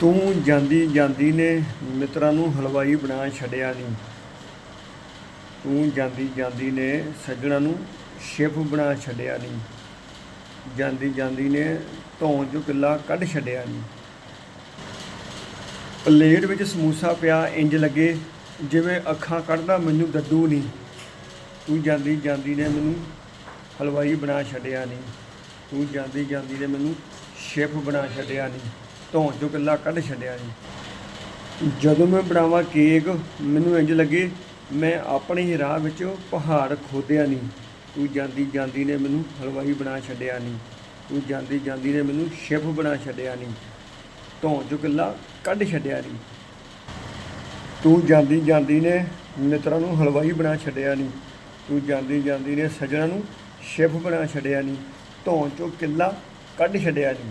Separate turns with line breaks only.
ਤੂੰ ਜਾਂਦੀ ਜਾਂਦੀ ਨੇ ਮਿੱਤਰਾਂ ਨੂੰ ਹਲਵਾਈ ਬਣਾ ਛੱਡਿਆ ਨਹੀਂ ਤੂੰ ਜਾਂਦੀ ਜਾਂਦੀ ਨੇ ਸੱਜਣਾ ਨੂੰ ਸ਼ੈਫ ਬਣਾ ਛੱਡਿਆ ਨਹੀਂ ਜਾਂਦੀ ਜਾਂਦੀ ਨੇ ਧੌਣ ਚੋਂ ਕਿੱਲਾ ਕੱਢ ਛੱਡਿਆ ਨਹੀਂ ਪਲੇਟ ਵਿੱਚ ਸਮੋਸਾ ਪਿਆ, ਇੰਜ ਲੱਗੇ ਜਿਵੇਂ ਅੱਖਾਂ ਕੱਢਦਾ ਮੈਨੂੰ ਦੱਦੂ ਨਹੀਂ ਤੂੰ ਜਾਂਦੀ ਜਾਂਦੀ ਨੇ ਮੈਨੂੰ ਹਲਵਾਈ ਬਣਾ ਛੱਡਿਆ ਨਹੀਂ ਤੂੰ ਜਾਂਦੀ ਜਾਂਦੀ ਨੇ ਮੈਨੂੰ ਸ਼ੇਫ ਬਣਾ ਛੱਡਿਆ ਨਹੀਂ ਧੌਣ ਚੋਂ ਕਿੱਲਾ ਕੱਢ ਛੱਡਿਆ ਜੀ। ਜਦੋਂ ਮੈਂ ਬਣਾਵਾਂ ਕੇਕ, ਮੈਨੂੰ ਇੰਜ ਲੱਗੇ, ਮੈਂ ਆਪਣੇ ਹੀ ਰਾਹ ਵਿੱਚ ਪਹਾੜ ਖੋਦਿਆ ਨਹੀਂ। ਤੂੰ ਜਾਂਦੀ ਜਾਂਦੀ ਨੇ ਮੈਨੂੰ ਹਲਵਾਈ ਬਣਾ ਛੱਡਿਆ ਨਹੀਂ। ਤੂੰ ਜਾਂਦੀ ਜਾਂਦੀ ਨੇ ਮੈਨੂੰ ਸ਼ੈਫ ਬਣਾ ਛੱਡਿਆ ਨਹੀਂ। ਧੌਣ ਚੋਂ ਕਿੱਲਾ ਕੱਢ ਛੱਡਿਆ ਨਹੀਂ। ਤੂੰ ਜਾਂਦੀ ਜਾਂਦੀ ਨੇ ਮਿੱਤਰਾਂ ਨੂੰ ਹਲਵਾਈ ਬਣਾ ਛੱਡਿਆ ਨਹੀਂ। ਤੂੰ ਜਾਂਦੀ ਜਾਂਦੀ ਨੇ ਸੱਜਣਾ ਨੂੰ ਸ਼ੈਫ ਬਣਾ ਛੱਡਿਆ ਨਹੀਂ। ਧੌਣ ਚੋਂ ਕਿੱਲਾ ਕੱਢ ਛੱਡਿਆ ਨਹੀਂ।